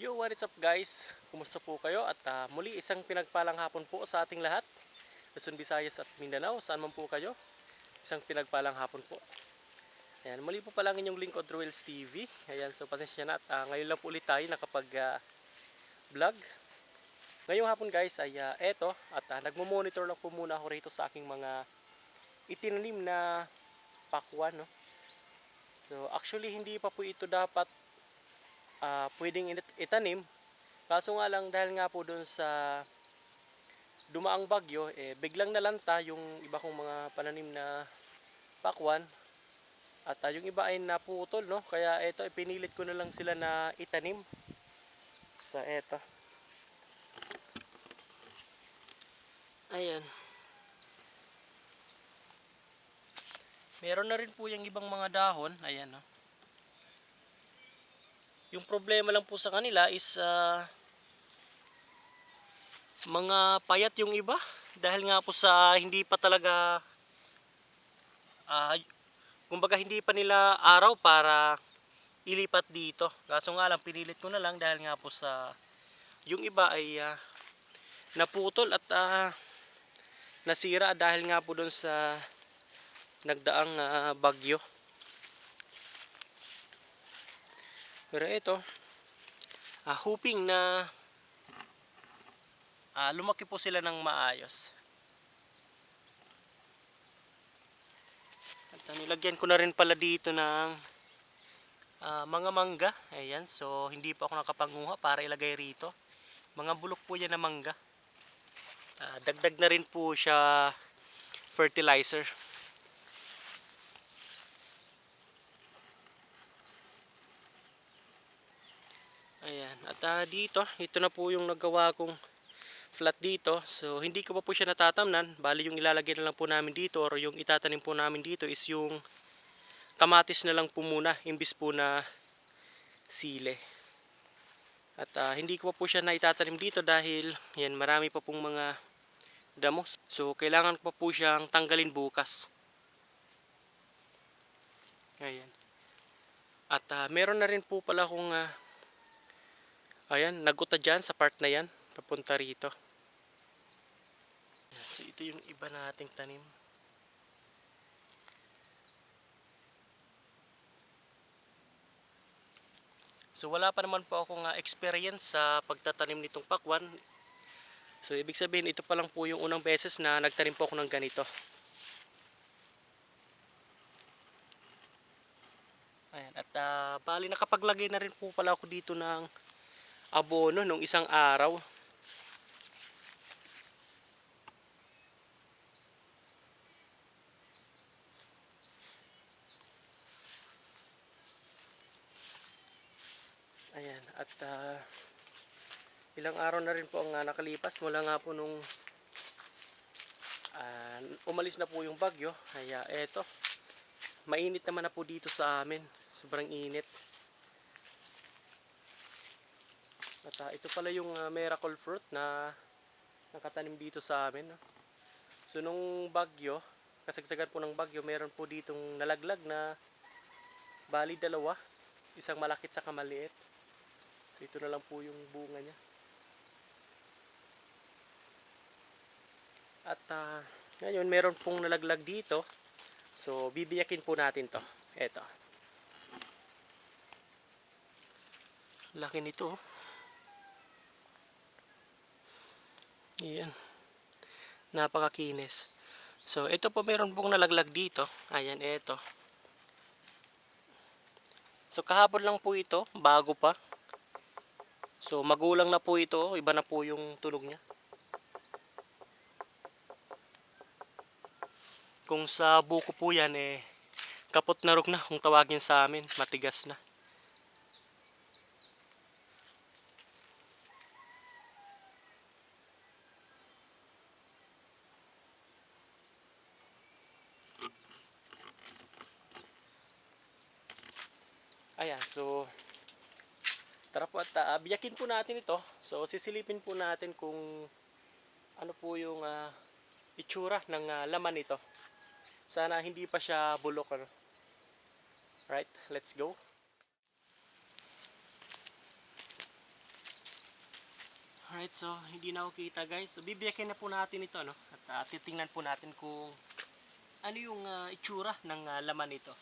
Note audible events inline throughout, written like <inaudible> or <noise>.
Yo, what is up guys? Kumusta po kayo? At ah, muli isang pinagpalang hapon po sa ating lahat. Luzon, Visayas at Mindanao, saan man po kayo? Isang pinagpalang hapon po. Ayan, muli po pala ang inyong lingkod Ruels TV. Ayan, so pasensya na at ah, ngayon lang po ulit tayo nakapag ah, vlog. Ngayong hapon guys ay ah, eto at ah, nagmo-monitor lang po muna ako rito sa aking mga itinanim na pakwan no. So actually hindi pa po ito dapat ah, pwedeng itanim. Kaso nga lang dahil nga po doon sa dumaang bagyo, eh, biglang nalanta yung iba kong mga pananim na pakwan. At ah, yung iba ay naputol, no? Kaya eto, ipinilit ko na lang sila na itanim. Sa eto. Ayan. Meron na rin po yung ibang mga dahon. Ayan, no? Yung problema lang po sa kanila is ah, mga payat yung iba dahil nga po sa hindi pa talaga ah, kumbaga hindi pa nila araw para ilipat dito. Kaso nga lang pinilit ko na lang dahil nga po sa yung iba ay ah, naputol at ah, nasira dahil nga po doon sa nagdaang ah, bagyo. Pero ito, ah, hoping na ah, lumaki po sila ng maayos. At ah, nilagyan ko na rin pala dito ng ah, mga mangga. Ayan, so hindi pa ako nakapanguha para ilagay rito. Mga bulok po yan na mangga. Ah, dagdag na rin po siya fertilizer. Ayan. At ah, dito, ito na po yung nagawa kong flat dito. So, hindi ko pa po siya natatamnan. Bali, yung ilalagay na lang po namin dito or yung itatanim po namin dito is yung kamatis na lang po muna imbis po na sile. At ah, hindi ko pa po siya na itatanim dito dahil yan, marami pa pong mga damo. So, kailangan ko pa po siyang tanggalin bukas. Ayan. At ah, meron na rin po pala akong ah, Ayan, naguta dyan sa part na yan. Papunta rito. So ito yung iba nating tanim. So wala pa naman po akong ah, experience sa pagtatanim nitong pakwan. So ibig sabihin ito pa lang po yung unang beses na nagtanim po ako ng ganito. Ayan, at ah, bali nakapaglagay na rin po pala ako dito ng abono nung isang araw. Ayan, at ah, ilang araw na rin po ang ah, nakalipas mula nga po nung ah, umalis na po yung bagyo. Kaya eto, mainit naman na po dito sa amin. Sobrang init. At ah, ito pala yung ah, miracle fruit na nakatanim dito sa amin. no. So nung bagyo, kasagsagan po ng bagyo, meron po ditong nalaglag na bali dalawa. Isang malakit sa kamaliit. So ito na lang po yung bunga niya. At ah, ngayon meron pong nalaglag dito. So bibiyakin po natin to. Eto. Laki nito. oh. Ayan. Napakakinis. So, ito po meron pong nalaglag dito. Ayan, ito. So, kahapon lang po ito. Bago pa. So, magulang na po ito. Iba na po yung tunog niya. Kung sa buko po yan, eh, kapot na rog na kung tawagin sa amin. Matigas na. Ayan, so tara po at uh, biyakin po natin ito. So sisilipin po natin kung ano po yung ah, itsura ng ah, laman nito. Sana hindi pa siya bulok. Ano? Right, let's go. Alright, so hindi na kita guys. So bibiyakin na po natin ito no. At ah, titingnan po natin kung ano yung ah, itsura ng ah, laman nito.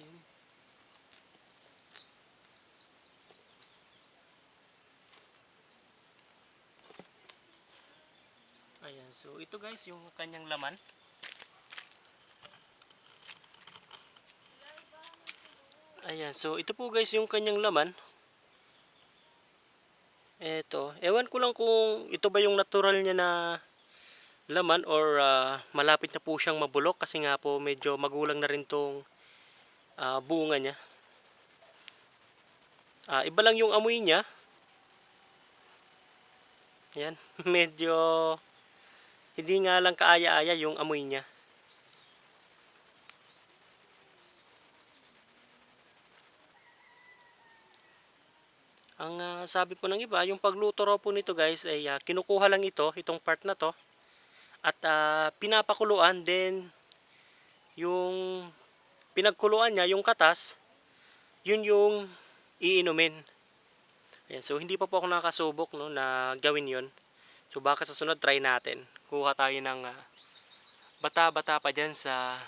Yun. Ayan, so ito guys yung kanyang laman. Ayan, so ito po guys yung kanyang laman. Eto, ewan ko lang kung ito ba yung natural niya na laman or ah, malapit na po siyang mabulok kasi nga po medyo magulang na rin tong ah, bunga niya. Ah, iba lang yung amoy niya. Ayan, <laughs> medyo hindi nga lang kaaya-aya yung amoy niya. Ang ah, sabi po ng iba, yung pagluto raw po nito guys ay ah, kinukuha lang ito, itong part na to at ah, pinapakuluan then yung pinagkuluan niya, yung katas, yun yung iinumin. Ayan, so hindi pa po ako nakasubok no, na gawin yun. So baka sa sunod try natin. Kuha tayo ng ah, bata-bata pa dyan sa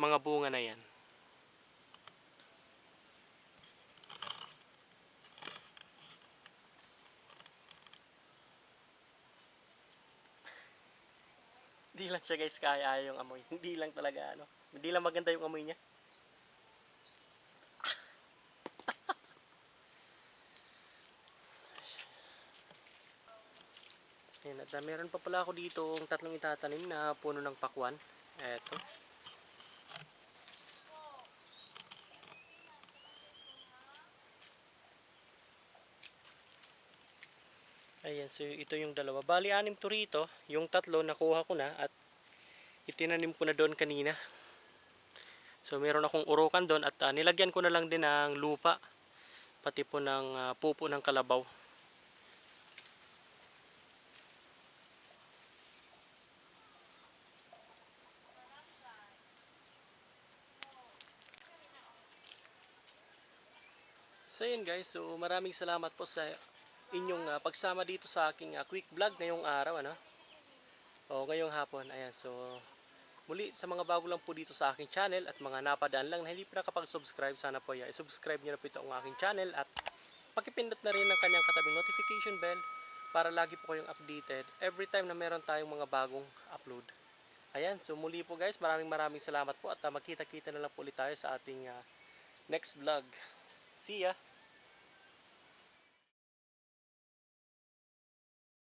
mga bunga na yan. <laughs> Hindi lang siya guys kaya yung amoy. Hindi lang talaga ano. Hindi lang maganda yung amoy niya. Ayan, at ah, meron pa pala ako dito ang tatlong itatanim na puno ng pakwan. Eto. Ayan, so ito yung dalawa. Bali, anim to rito. Yung tatlo, nakuha ko na at itinanim ko na doon kanina. So, meron akong urukan doon at ah, nilagyan ko na lang din ng lupa. Pati po ng ah, pupo ng kalabaw. So yun guys, so maraming salamat po sa inyong ah, pagsama dito sa aking ah, quick vlog ngayong araw ano. O ngayong hapon. Ayan, so muli sa mga bago lang po dito sa aking channel at mga napadaan lang na hindi pa nakapag-subscribe, sana po ya, i-subscribe niyo na po ito ang aking channel at pakipindot na rin ang kanyang katabing notification bell para lagi po kayong updated every time na meron tayong mga bagong upload. Ayan, so muli po guys, maraming maraming salamat po at ah, magkita-kita na lang po ulit tayo sa ating ah, next vlog. See ya!